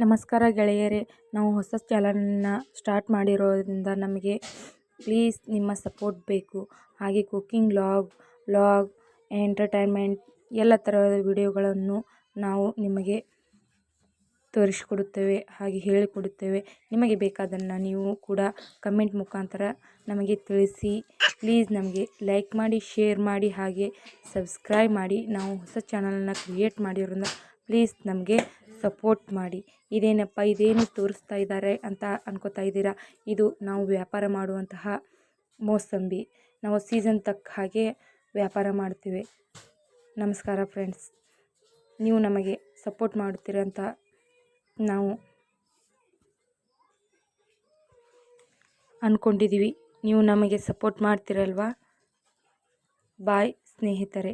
ನಮಸ್ಕಾರ ಗೆಳೆಯರೇ, ನಾವು ಹೊಸ ಚಾನಲನ್ನು ಸ್ಟಾರ್ಟ್ ಮಾಡಿರೋದ್ರಿಂದ ನಮಗೆ ಪ್ಲೀಸ್ ನಿಮ್ಮ ಸಪೋರ್ಟ್ ಬೇಕು. ಹಾಗೆ ಕುಕ್ಕಿಂಗ್ ಲಾಗ್ ಲಾಗ್ ಎಂಟರ್ಟೈನ್ಮೆಂಟ್ ಎಲ್ಲ ಥರದ ವಿಡಿಯೋಗಳನ್ನು ನಾವು ನಿಮಗೆ ತೋರಿಸಿಕೊಡುತ್ತೇವೆ, ಹಾಗೆ ಹೇಳಿಕೊಡುತ್ತೇವೆ. ನಿಮಗೆ ಬೇಕಾದನ್ನು ನೀವು ಕೂಡ ಕಮೆಂಟ್ ಮುಖಾಂತರ ನಮಗೆ ತಿಳಿಸಿ. ಪ್ಲೀಸ್ ನಮಗೆ ಲೈಕ್ ಮಾಡಿ ಶೇರ್ ಮಾಡಿ, ಹಾಗೆ ಸಬ್ಸ್ಕ್ರೈಬ್ ಮಾಡಿ. ನಾವು ಹೊಸ ಚಾನಲನ್ನು ಕ್ರಿಯೇಟ್ ಮಾಡಿರೋದ್ರಿಂದ ಪ್ಲೀಸ್ ನಮಗೆ ಸಪೋರ್ಟ್ ಮಾಡಿ, ಇದೇನಪ್ಪ, ಇದೇನು ತೋರಿಸ್ತಾ ಇದ್ದಾರೆ ಅಂತ ಅನ್ಕೋತಾ ಇದ್ದೀರಾ? ಇದು ನಾವು ವ್ಯಾಪಾರ ಮಾಡುವಂತಹ ಮೋಸಂಬಿ. ನಾವು ಸೀಸನ್ ತಕ್ಕ ಹಾಗೆ ವ್ಯಾಪಾರ ಮಾಡ್ತೀವಿ. ನಮಸ್ಕಾರ ಫ್ರೆಂಡ್ಸ್. ನೀವು ನಮಗೆ ಸಪೋರ್ಟ್ ಮಾಡುತ್ತೀರಂತ ನಾವು ಅಂದ್ಕೊಂಡಿದ್ದೀವಿ ನೀವು ನಮಗೆ ಸಪೋರ್ಟ್ ಮಾಡ್ತೀರಲ್ವಾ? ಬಾಯ್ ಸ್ನೇಹಿತರೆ.